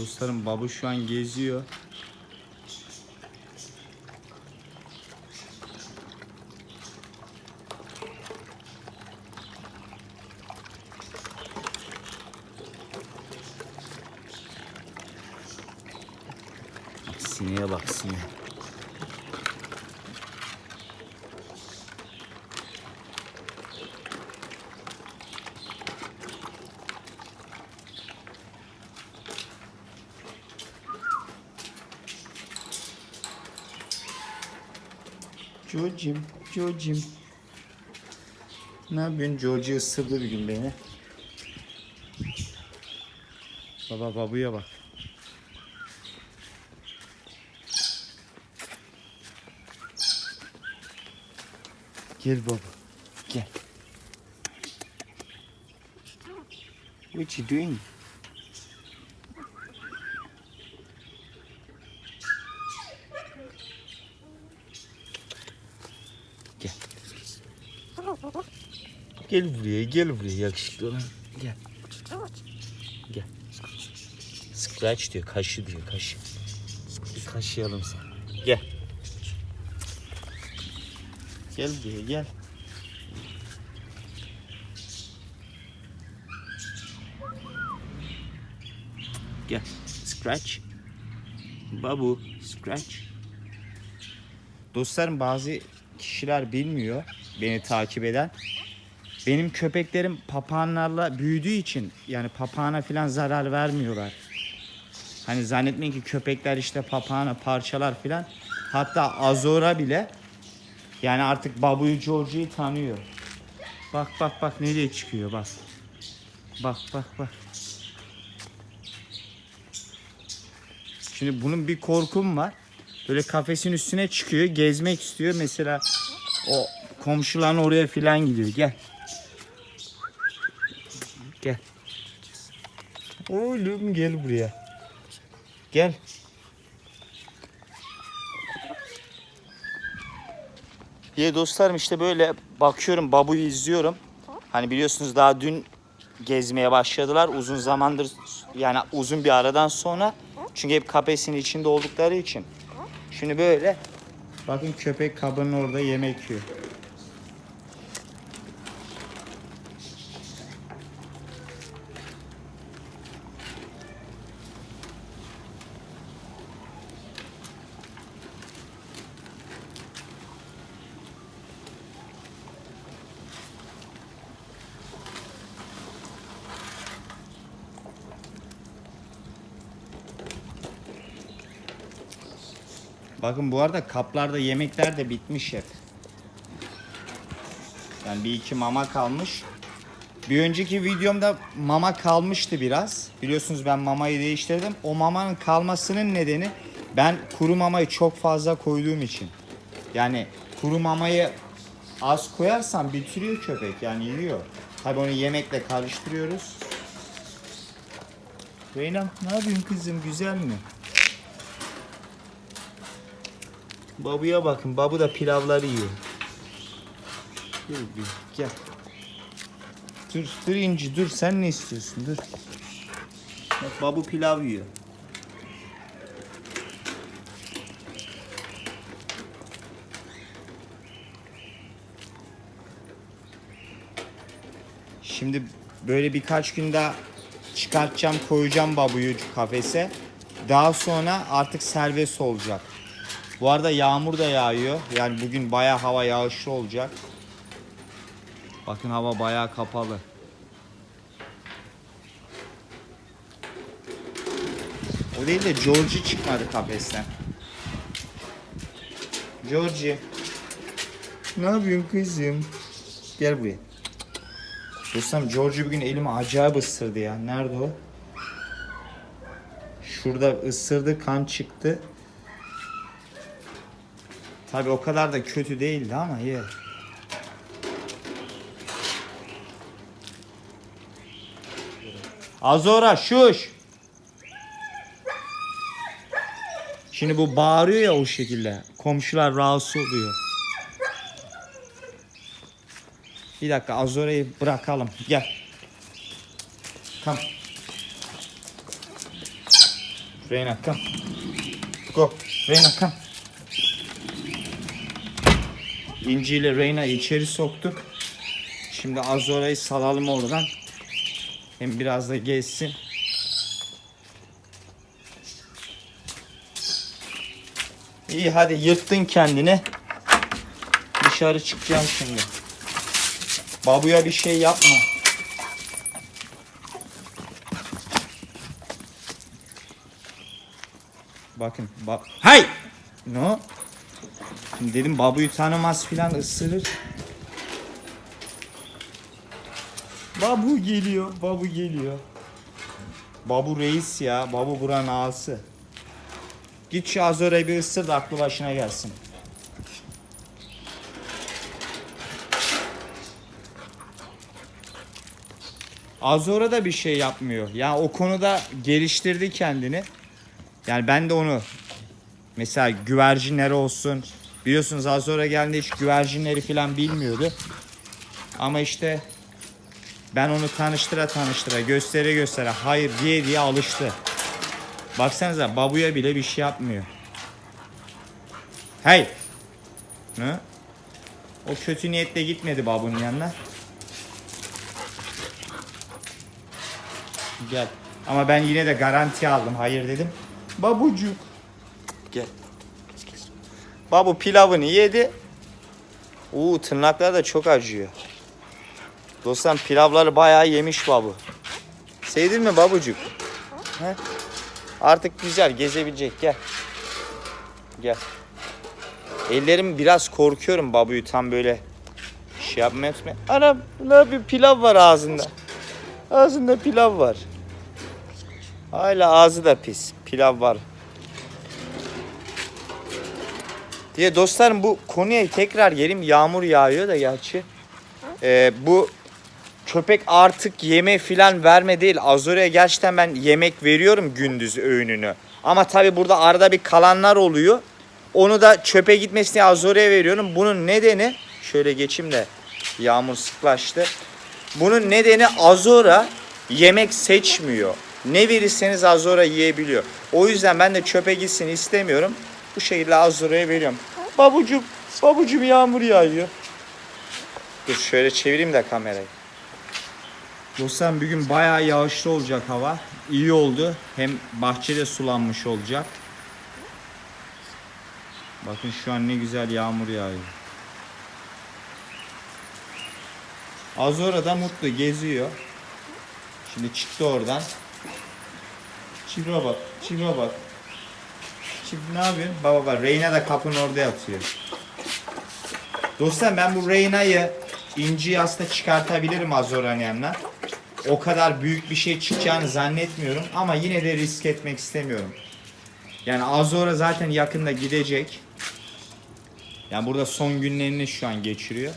Dostlarım babu şu an geziyor. Sineğe bak sineğe. Joe'cim, Joe'cim. Ne yapıyorsun? George ısırdı bir gün beni. Baba babuya bak. Gel baba. Gel. What you doing? Gel buraya, gel buraya yakışıklı olan. Gel. Gel. Scratch diyor, kaşı diyor, kaşı. Bir kaşıyalım seni. Gel. Gel buraya, gel. Gel. Scratch. Babu, scratch. Dostlarım bazı kişiler bilmiyor beni takip eden. Benim köpeklerim papağanlarla büyüdüğü için yani papağana falan zarar vermiyorlar. Hani zannetmeyin ki köpekler işte papağana parçalar falan. Hatta Azora bile yani artık Babu'yu George'yu tanıyor. Bak bak bak nereye çıkıyor bak. Bak bak bak. Şimdi bunun bir korkum var. Böyle kafesin üstüne çıkıyor, gezmek istiyor. Mesela o komşuların oraya filan gidiyor. Gel. Gel. Oğlum gel buraya. Gel. Diye dostlarım işte böyle bakıyorum babuyu izliyorum. Hani biliyorsunuz daha dün gezmeye başladılar. Uzun zamandır yani uzun bir aradan sonra. Çünkü hep kafesin içinde oldukları için. Şimdi böyle bakın köpek kabının orada yemek yiyor. Bakın bu arada kaplarda yemekler de bitmiş hep. Yani bir iki mama kalmış. Bir önceki videomda mama kalmıştı biraz. Biliyorsunuz ben mamayı değiştirdim. O mamanın kalmasının nedeni ben kuru mamayı çok fazla koyduğum için. Yani kuru mamayı az koyarsam bitiriyor köpek yani yiyor. Tabi onu yemekle karıştırıyoruz. Reyna ne yapıyorsun kızım güzel mi? Babuya bakın. Babu da pilavları yiyor. Gel bir gel. Dur, dur İnci dur. Sen ne istiyorsun? Dur. Bak babu pilav yiyor. Şimdi böyle birkaç gün daha çıkartacağım, koyacağım babuyu kafese. Daha sonra artık serbest olacak. Bu arada yağmur da yağıyor. Yani bugün bayağı hava yağışlı olacak. Bakın hava bayağı kapalı. O değil de Georgie çıkmadı kafesten. Georgie. Ne yapıyorsun kızım? Gel buraya. Dostum Georgie bugün elimi acayip ısırdı ya. Nerede o? Şurada ısırdı, kan çıktı. Tabi o kadar da kötü değildi ama ye. Azora şuş. Şimdi bu bağırıyor ya o şekilde. Komşular rahatsız oluyor. Bir dakika Azora'yı bırakalım. Gel. Come. Reyna come. Go. Reyna come. İnci ile Reyna'yı içeri soktuk. Şimdi Azora'yı salalım oradan. Hem biraz da gezsin. İyi hadi yırttın kendini. Dışarı çıkacağım şimdi. Babuya bir şey yapma. Bakın bak. Hay! No. Şimdi dedim babuyu tanımaz filan ısırır. Babu geliyor, babu geliyor. Babu reis ya, babu buranın ağası. Git şu Azora'yı bir ısır da aklı başına gelsin. Azora da bir şey yapmıyor. Yani o konuda geliştirdi kendini. Yani ben de onu mesela güvercinler olsun. Biliyorsunuz Azora geldiğinde hiç güvercinleri falan bilmiyordu. Ama işte ben onu tanıştıra tanıştıra göstere göstere hayır diye diye alıştı. Baksanıza babuya bile bir şey yapmıyor. Hey. Ne? O kötü niyetle gitmedi babunun yanına. Gel. Ama ben yine de garanti aldım. Hayır dedim. Babucuk. Gel. Babu pilavını yedi. Uuu tırnaklar da çok acıyor. Dostlar pilavları bayağı yemiş babu. Sevdin mi babucuk? He? Artık güzel gezebilecek gel. Gel. Ellerim biraz korkuyorum babuyu tam böyle şey yapmaya tutmaya. Anam ne yapıyor pilav var ağzında. Ağzında pilav var. Hala ağzı da pis. Pilav var. Diye dostlarım bu konuya tekrar gelim. Yağmur yağıyor da gerçi. Ee, bu köpek artık yeme filan verme değil. Azore'ye gerçekten ben yemek veriyorum gündüz öğününü. Ama tabi burada arada bir kalanlar oluyor. Onu da çöpe gitmesini diye Azore'ye veriyorum. Bunun nedeni şöyle geçeyim de yağmur sıklaştı. Bunun nedeni Azora yemek seçmiyor. Ne verirseniz Azora yiyebiliyor. O yüzden ben de çöpe gitsin istemiyorum. Bu şekilde Azora'ya veriyorum. Babucum, babucum yağmur yağıyor. Dur şöyle çevireyim de kamerayı. Dostlar bugün bayağı yağışlı olacak hava. İyi oldu. Hem bahçede sulanmış olacak. Bakın şu an ne güzel yağmur yağıyor. Azora da mutlu geziyor. Şimdi çıktı oradan. Çivra bak, çivra bak. Şimdi ne yapıyorsun? Baba bak Reyna da kapının orada yatıyor. Dostlar ben bu Reyna'yı inciyi aslında çıkartabilirim Azora'nın yanına. O kadar büyük bir şey çıkacağını zannetmiyorum ama yine de risk etmek istemiyorum. Yani Azora zaten yakında gidecek. Yani burada son günlerini şu an geçiriyor.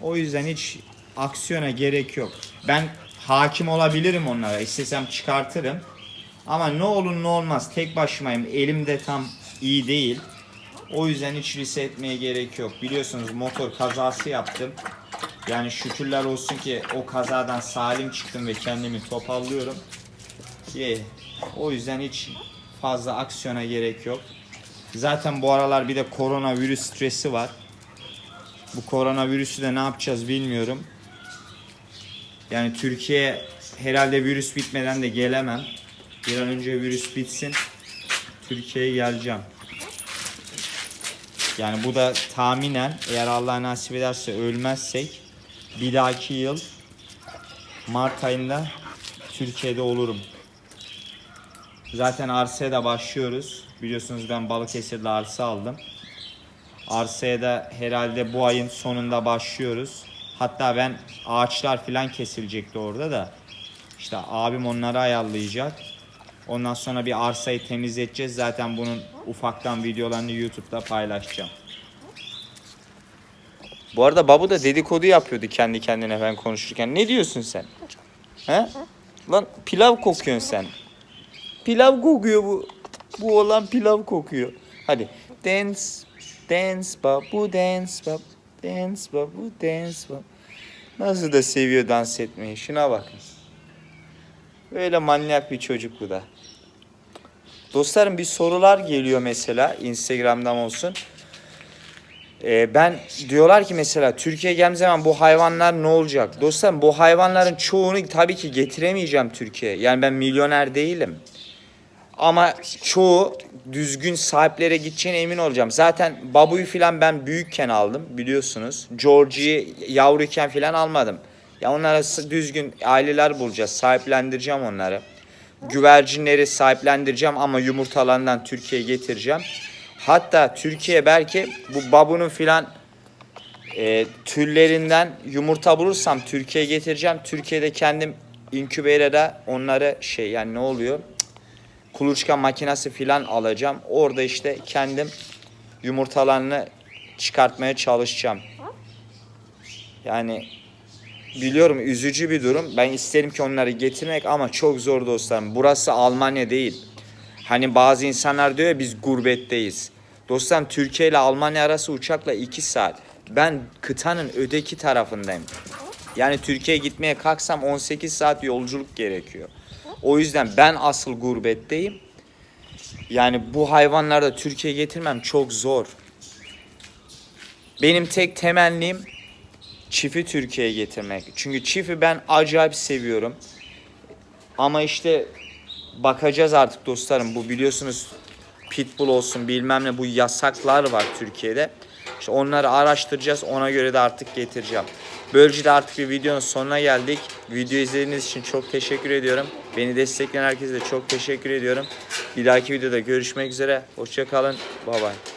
O yüzden hiç aksiyona gerek yok. Ben hakim olabilirim onlara. İstesem çıkartırım. Ama ne olur ne olmaz tek başımayım. Elim de tam iyi değil. O yüzden hiç risk etmeye gerek yok. Biliyorsunuz motor kazası yaptım. Yani şükürler olsun ki o kazadan salim çıktım ve kendimi toparlıyorum. Ye. O yüzden hiç fazla aksiyona gerek yok. Zaten bu aralar bir de koronavirüs stresi var. Bu koronavirüsü de ne yapacağız bilmiyorum. Yani Türkiye herhalde virüs bitmeden de gelemem. Bir an önce virüs bitsin. Türkiye'ye geleceğim. Yani bu da tahminen eğer Allah nasip ederse ölmezsek bir dahaki yıl Mart ayında Türkiye'de olurum. Zaten arsaya da başlıyoruz. Biliyorsunuz ben Balıkesir'de arsa aldım. Arsaya da herhalde bu ayın sonunda başlıyoruz. Hatta ben ağaçlar falan kesilecekti orada da. İşte abim onları ayarlayacak. Ondan sonra bir arsayı temizleteceğiz. Zaten bunun ufaktan videolarını YouTube'da paylaşacağım. Bu arada babu da dedikodu yapıyordu kendi kendine ben konuşurken. Ne diyorsun sen? He? Lan pilav kokuyorsun sen. Pilav kokuyor bu. Bu olan pilav kokuyor. Hadi. Dance, dance babu, dance babu, dance babu, dance babu. Nasıl da seviyor dans etmeyi. Şuna bakın. Böyle manyak bir çocuk bu da. Dostlarım bir sorular geliyor mesela Instagram'dan olsun. Ee, ben diyorlar ki mesela Türkiye'ye geldiğim zaman bu hayvanlar ne olacak? Dostlarım bu hayvanların çoğunu tabii ki getiremeyeceğim Türkiye'ye. Yani ben milyoner değilim. Ama çoğu düzgün sahiplere gideceğine emin olacağım. Zaten babuyu filan ben büyükken aldım biliyorsunuz. Georgie'yi yavruyken filan almadım. Ya onlara düzgün aileler bulacağız. Sahiplendireceğim onları. Güvercinleri sahiplendireceğim ama yumurtalarından Türkiye'ye getireceğim. Hatta Türkiye belki bu babunun filan e, türlerinden yumurta bulursam Türkiye'ye getireceğim. Türkiye'de kendim inkübeyrede onları şey yani ne oluyor? kuluçka makinesi filan alacağım. Orada işte kendim yumurtalarını çıkartmaya çalışacağım. Yani biliyorum üzücü bir durum. Ben isterim ki onları getirmek ama çok zor dostlarım. Burası Almanya değil. Hani bazı insanlar diyor ya biz gurbetteyiz. Dostlarım Türkiye ile Almanya arası uçakla 2 saat. Ben kıtanın öteki tarafındayım. Yani Türkiye'ye gitmeye kalksam 18 saat yolculuk gerekiyor. O yüzden ben asıl gurbetteyim. Yani bu hayvanları da Türkiye'ye getirmem çok zor. Benim tek temennim çifi Türkiye'ye getirmek. Çünkü çifi ben acayip seviyorum. Ama işte bakacağız artık dostlarım. Bu biliyorsunuz pitbull olsun bilmem ne bu yasaklar var Türkiye'de. İşte onları araştıracağız. Ona göre de artık getireceğim. Böylece de artık bir videonun sonuna geldik. Video izlediğiniz için çok teşekkür ediyorum. Beni destekleyen herkese de çok teşekkür ediyorum. Bir dahaki videoda görüşmek üzere. Hoşçakalın. Bay bay.